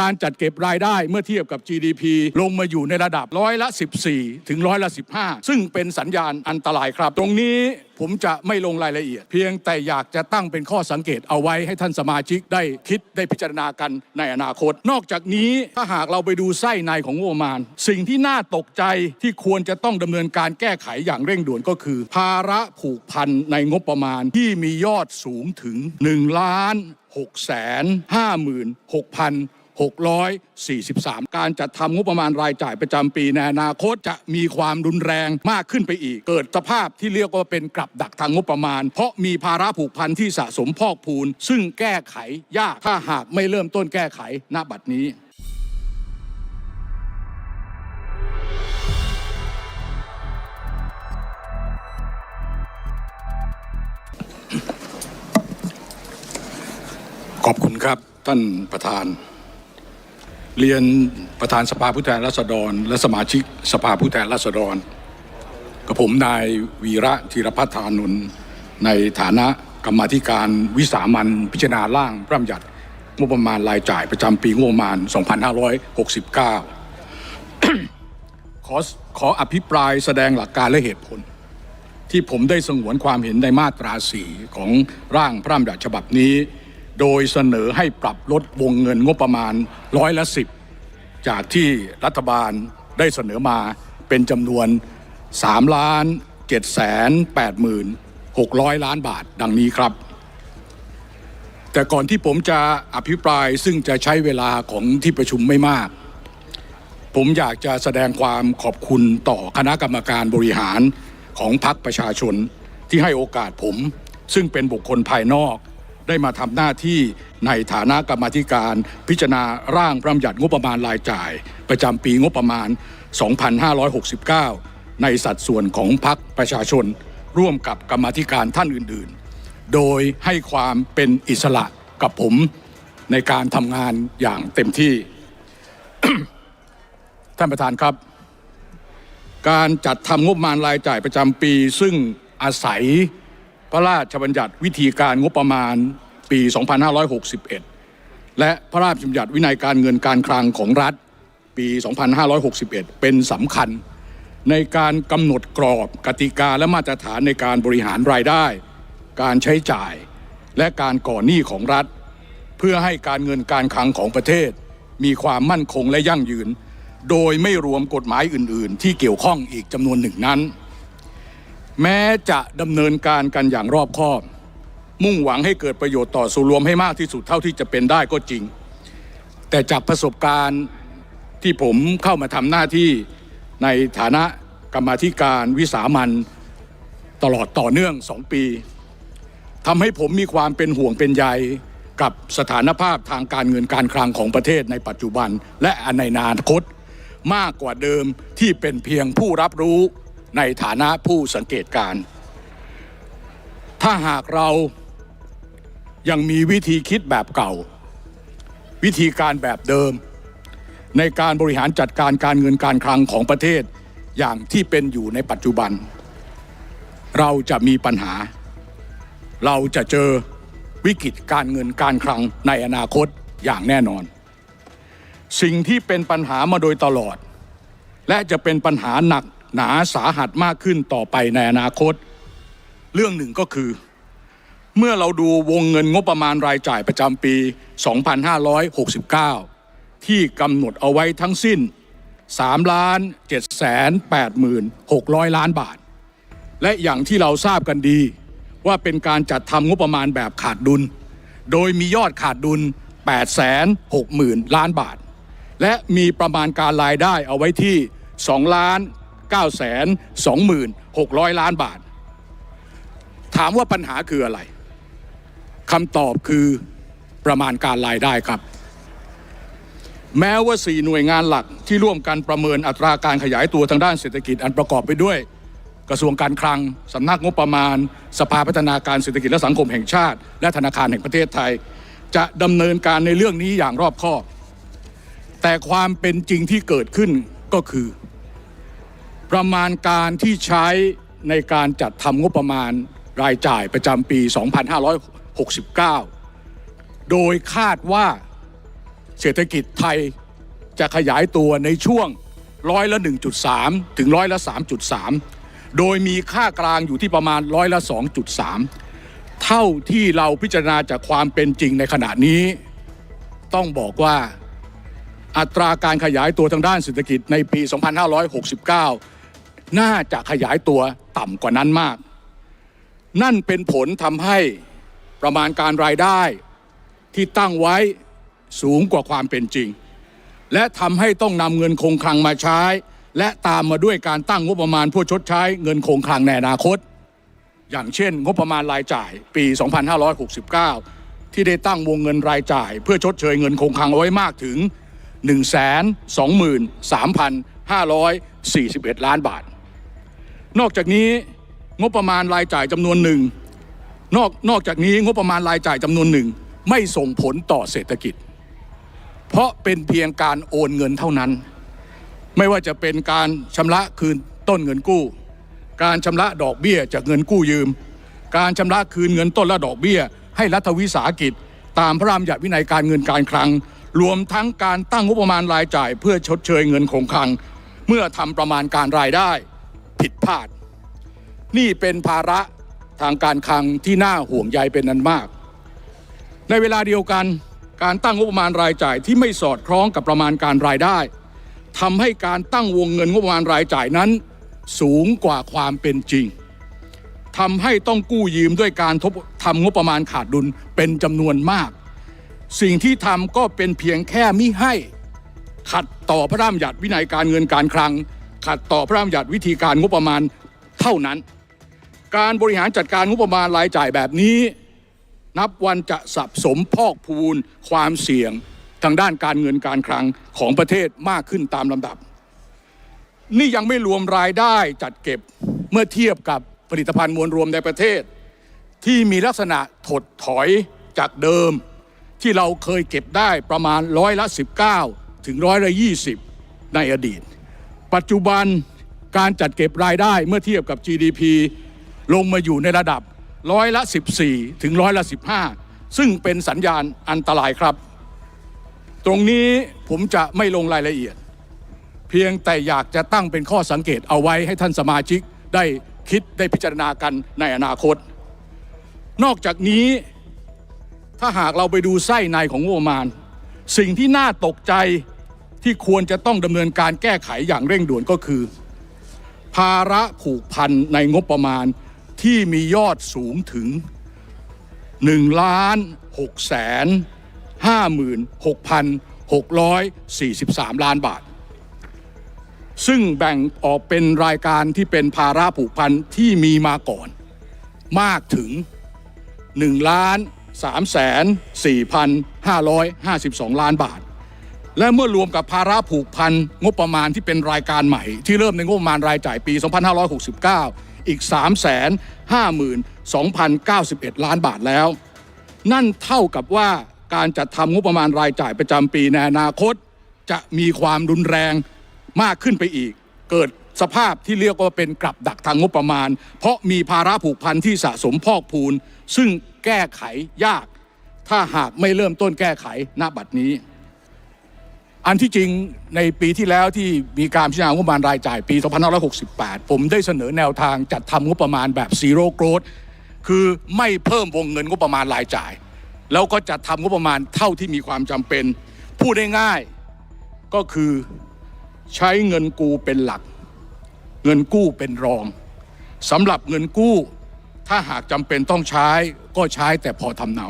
การจัดเก็บรายได้เมื่อเทียบกับ GDP ลงมาอยู่ในระดับร้อยละ 14 ถึงร้อยละ 15 ซึ่งเป็นสัญญาณอันตรายครับ ตรงนี้ผมจะไม่ลงรายละเอียด เพียงแต่อยากจะตั้งเป็นข้อสังเกตเอาไว้ให้ท่านสมาชิกได้คิดได้พิจารณากันในอนาคต นอกจากนี้ถ้าหากเราไปดูไส้ในของงบประมาณ สิ่งที่น่าตกใจที่ควรจะต้องดำเนินการแก้ไขอย่างเร่งด่วนก็คือ ภาระผูกพันในงบประมาณที่มียอดสูงถึง1ล้าน6แสน5หมื่น6พัน 643 การจัดทำงบประมาณรายจ่ายประจำปีในอนาคตจะมีความรุนแรงมากขึ้นไปอีก เกิดสภาพที่เรียกว่าเป็นกับดักทางงบประมาณ เพราะมีภาระผูกพันที่สะสมพอกพูน ซึ่งแก้ไขยากถ้าหากไม่เริ่มต้นแก้ไขณบัดนี้ขอบคุณครับท่านประธาน เรียนประธานสภาผู้แทนราษฎร และสมาชิกสภาผู้แทนราษฎร กับผมนายวีระธีรพัฒนานนท์ในฐานะกรรมธิการวิสามันพิจารณาร่างพระราชบัญญัติงบประมาณรายจ่ายประจำปีงบประมาณ 2569 ขอขออภิปรายแสดงหลักการและเหตุผล ที่ผมได้สงวนความเห็นในมาตราสีของร่างพระราชบัญญัติฉบับนี้ โดยเสนอให้ปรับลดวงเงินงบประมาณร้อยละสิบจากที่รัฐบาลได้เสนอมาเป็นจำนวน3ล้าน7แสน8หมื่น600 ล้านบาทดังนี้ครับ แต่ก่อนที่ผมจะอภิปรายซึ่งจะใช้เวลาของที่ประชุมไม่มาก ผมอยากจะแสดงความขอบคุณต่อคณะกรรมการบริหารของพรรคประชาชนที่ให้โอกาสผม ซึ่งเป็นบุคคลภายนอก ได้มาทำหน้าที่ในฐานะกรรมธิการ พิจารณาร่างพระราชบัญญัติงบประมาณรายจ่าย ประจำปีงบประมาณ 2569 ในสัดส่วนของพรรคประชาชน ร่วมกับกรรมธิการท่านอื่น ๆ โดยให้ความเป็นอิสระกับผมในการทำงานอย่างเต็มที่ ท่านประธานครับ การจัดทำงบประมาณรายจ่ายประจำปี ซึ่งอาศัย พระราชบัญญัติวิธีการงบประมาณปี 2561 และพระราชบัญญัติวินัยการเงินการคลังของรัฐปี 2561 เป็นสำคัญ ในการกำหนดกรอบกติกาและมาตรฐานในการบริหารรายได้ การใช้จ่าย และการก่อหนี้ของรัฐ เพื่อให้การเงินการคลังของประเทศ มีความมั่นคงและยั่งยืน โดยไม่รวมกฎหมายอื่น ๆ ที่เกี่ยวข้องอีกจำนวนหนึ่งนั้น แม้จะดำเนินการกันอย่างรอบคอบ มุ่งหวังให้เกิดประโยชน์ต่อส่วนรวมให้มากที่สุดเท่าที่จะเป็นได้ก็จริง แต่จากประสบการณ์ที่ผมเข้ามาทำหน้าที่ในฐานะกรรมาธิการวิสามันตลอดต่อเนื่องสองปีทำให้ผมมีความเป็นห่วงเป็นใยกับสถานภาพทางการเงินการคลังของประเทศในปัจจุบันและในอนาคต มากกว่าเดิมที่เป็นเพียงผู้รับรู้ ในฐานะผู้สังเกตการ ถ้าหากเรายังมีวิธีคิดแบบเก่า วิธีการแบบเดิม ในการบริหารจัดการการเงินการคลังของประเทศอย่างที่เป็นอยู่ในปัจจุบัน เราจะมีปัญหา เราจะเจอวิกฤตการเงินการคลังในอนาคตอย่างแน่นอน สิ่งที่เป็นปัญหามาโดยตลอด และจะเป็นปัญหาหนัก หนาสาหัสมากขึ้นต่อไปในอนาคต เรื่องหนึ่งก็คือ เมื่อเราดูวงเงินงบประมาณรายจ่ายประจำปี 2569 ที่กำหนดเอาไว้ทั้งสิ้น3ล้าน7แสน8หมื่น600 ล้านบาท และอย่างที่เราทราบกันดี ว่าเป็นการจัดทำงบประมาณแบบขาดดุล โดยมียอดขาดดุล8แสน6หมื่นล้านบาท และมีประมาณการรายได้เอาไว้ที่2ล้าน 9แสน2หมื่น600 ล้านบาท ถามว่าปัญหาคืออะไรคำตอบคือประมาณการรายได้ครับ แม้ว่าสี่หน่วยงานหลักที่ร่วมกันประเมินอัตราการขยายตัวทางด้านเศรษฐกิจอันประกอบไปด้วย กระทรวงการคลัง สำนักงบประมาณ สภาพัฒนาการเศรษฐกิจและสังคมแห่งชาติ และธนาคารแห่งประเทศไทย จะดำเนินการในเรื่องนี้อย่างรอบคอบ แต่ความเป็นจริงที่เกิดขึ้นก็คือ ประมาณการที่ใช้ในการจัดทำงบประมาณรายจ่ายประจำปี 2569 โดยคาดว่าเศรษฐกิจไทยจะขยายตัวในช่วงร้อยละ 1.3 ถึงร้อยละ 3.3 โดยมีค่ากลางอยู่ที่ประมาณร้อยละ 2.3 เท่าที่เราพิจารณาจากความเป็นจริงในขณะนี้ ต้องบอกว่าอัตราการขยายตัวทางด้านเศรษฐกิจในปี 2569 น่าจะขยายตัวต่ำกว่านั้นมาก นั่นเป็นผลทำให้ประมาณการรายได้ที่ตั้งไว้สูงกว่าความเป็นจริง และทำให้ต้องนำเงินคงคลังมาใช้ และตามมาด้วยการตั้งงบประมาณเพื่อชดใช้เงินคงคลังในอนาคต อย่างเช่น งบประมาณรายจ่ายปี 2569 ที่ได้ตั้งวงเงินรายจ่าย เพื่อชดเชยเงินคงคลังไว้มากถึง 123,541 ล้านบาท นอกจากนี้งบประมาณรายจ่ายจำนวนหนึ่งนอกนอกจากนี้งบประมาณรายจ่ายจำนวนหนึ่งไม่ส่งผลต่อเศรษฐกิจ เพราะเป็นเพียงการโอนเงินเท่านั้น ไม่ว่าจะเป็นการชำระคืนต้นเงินกู้ การชำระดอกเบี้ยจากเงินกู้ยืม การชำระคืนเงินต้นและดอกเบี้ย ให้รัฐวิสาหกิจ ตามพระราชบัญญัติวินัยการเงินการคลัง รวมทั้งการตั้งงบประมาณรายจ่าย เพื่อชดเชยเงินคงคลัง เมื่อทำประมาณการรายได้ ผิดพลาด นี่เป็นภาระทางการคลังที่น่าห่วงใยเป็นนันมาก ในเวลาเดียวกันการตั้งงบประมาณรายจ่ายที่ไม่สอดคล้องกับประมาณการรายได้ทำให้การตั้งวงเงินงบประมาณรายจ่ายนั้น สูงกว่าความเป็นจริงทำให้ต้องกู้ยืมด้วยการทบทำงบประมาณขาดดุลเป็นจำนวนมาก สิ่งที่ทำก็เป็นเพียงแค่มิให้ ขัดต่อพระราชบัญญัติวินัยการเงินการคลัง ขัดต่อพระราชบัญญัติวิธีการงบประมาณเท่านั้น การบริหารจัดการงบประมาณรายจ่ายแบบนี้ นับวันจะสับสมพอกพูนความเสี่ยงทางด้านการเงินการคลังของประเทศมากขึ้นตามลำดับ นี่ยังไม่รวมรายได้จัดเก็บเมื่อเทียบกับผลิตภัณฑ์มวลรวมในประเทศ ที่มีลักษณะถดถอยจากเดิม ที่เราเคยเก็บได้ประมาณร้อยละ 19 ถึงร้อยละ 20 ในอดีต ปัจจุบันการจัดเก็บรายได้เมื่อเทียบกับ GDP ลงมาอยู่ในระดับร้อยละ 14 ถึงร้อยละ 15 ซึ่งเป็นสัญญาณอันตรายครับ ตรงนี้ผมจะไม่ลงรายละเอียด เพียงแต่อยากจะตั้งเป็นข้อสังเกตเอาไว้ให้ท่านสมาชิกได้คิดได้พิจารณากันในอนาคต นอกจากนี้ถ้าหากเราไปดูไส้ในของงบประมาณ สิ่งที่น่าตกใจ ที่ควรจะต้องดำเนินการแก้ไขอย่างเร่งด่วนก็คือ ภาระผูกพันในงบประมาณที่มียอดสูงถึง1ล้าน6แสน56,643 ล้านบาท ซึ่งแบ่งออกเป็นรายการที่เป็นภาระผูกพันที่มีมาก่อน มากถึง1ล้าน3แสน4,552 ล้านบาท และเมื่อรวมกับภาระผูกพันงบประมาณที่เป็นรายการใหม่ ที่เริ่มในงบประมาณรายจ่ายปี 2569 อีก 3 5 2 0 9 1 ล้านบาทแล้ว นั่นเท่ากับว่าการจัดทำงบประมาณรายจ่ายประจำปีในอนาคต จะมีความรุนแรงมากขึ้นไปอีก เกิดสภาพที่เรียกว่าเป็นกลับดักทางงบประมาณ เพราะมีภาระผูกพันที่สะสมพอกพูน ซึ่งแก้ไขยาก ถ้าหากไม่เริ่มต้นแก้ไขณบัดนี้ อันที่จริงในปีที่แล้วที่มีการพิจารณางบประมาณรายจ่ายปี 2568 ผมได้เสนอแนวทางจัดทำงบประมาณแบบซีโร่โกรดคือไม่เพิ่มวงเงินงบประมาณรายจ่าย แล้วก็จัดทำงบประมาณเท่าที่มีความจำเป็น พูดง่ายๆก็คือใช้เงินกู้เป็นหลัก เงินกู้เป็นรองสำหรับเงินกู้ ถ้าหากจำเป็นต้องใช้ก็ใช้แต่พอทำเนา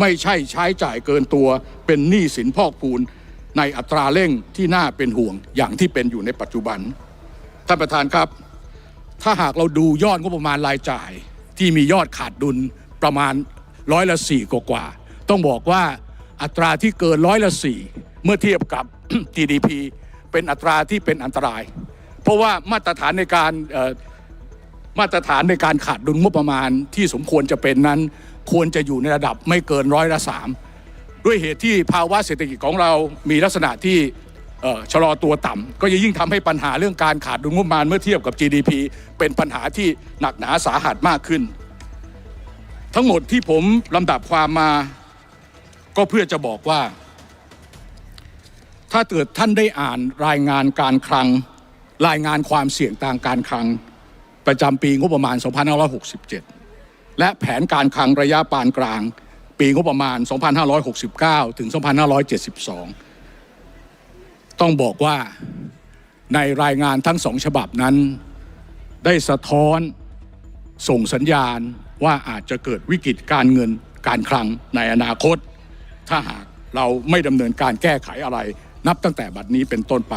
ไม่ใช่ใช้จ่ายเกินตัวเป็นหนี้สินพอกพูน ในอัตราเร่งที่น่าเป็นห่วงอย่างที่เป็นอยู่ในปัจจุบัน ท่านประธานครับ ถ้าหากเราดูยอดงบประมาณรายจ่าย ที่มียอดขาดดุลประมาณร้อยละสี่กว่าๆต้องบอกว่าอัตราที่เกินร้อยละสี่เมื่อเทียบกับ GDP เป็นอัตราที่เป็นอันตราย เพราะว่ามาตรฐานในการมาตรฐานในการขาดดุลงบประมาณที่สมควรจะเป็นนั้น ควรจะอยู่ในระดับไม่เกินร้อยละสาม ด้วยเหตุที่ภาวะเศรษฐกิจของเรามีลักษณะที่ชะลอตัวต่ำก็จะยิ่งทำให้ปัญหาเรื่องการขาดดุลงบประมาณเมื่อเทียบกับ GDP เป็นปัญหาที่หนักหนาสาหัสมากขึ้น ทั้งหมดที่ผมลำดับความมาก็เพื่อจะบอกว่า ถ้าเกิดท่านได้อ่านรายงานการคลัง รายงานความเสี่ยงทางการคลัง ประจำปีงบประมาณ 2567 และแผนการคลังระยะปานกลาง ปีงบประมาณ 2569 ถึง 2572 ต้องบอกว่าในรายงานทั้งสองฉบับนั้น ได้สะท้อนส่งสัญญาณว่าอาจจะเกิดวิกฤตการเงินการคลังในอนาคต ถ้าหากเราไม่ดำเนินการแก้ไขอะไร นับตั้งแต่บัดนี้เป็นต้นไป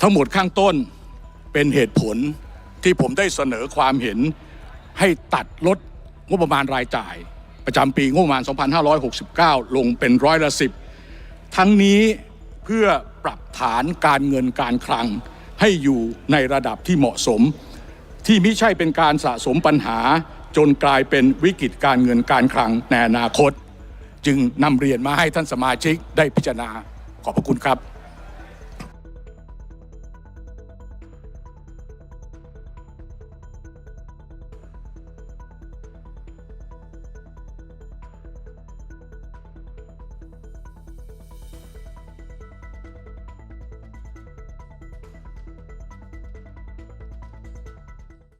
ทั้งหมดข้างต้นเป็นเหตุผลที่ผมได้เสนอความเห็นให้ตัดลดงบประมาณรายจ่าย ประจำปีงบประมาณ 2569 ลงเป็นร้อยละสิบทั้งนี้เพื่อปรับฐานการเงินการคลังให้อยู่ในระดับที่เหมาะสม ที่ไม่ใช่เป็นการสะสมปัญหาจนกลายเป็นวิกฤตการเงินการคลังในอนาคต จึงนำเรียนมาให้ท่านสมาชิกได้พิจารณาขอบพระคุณครับ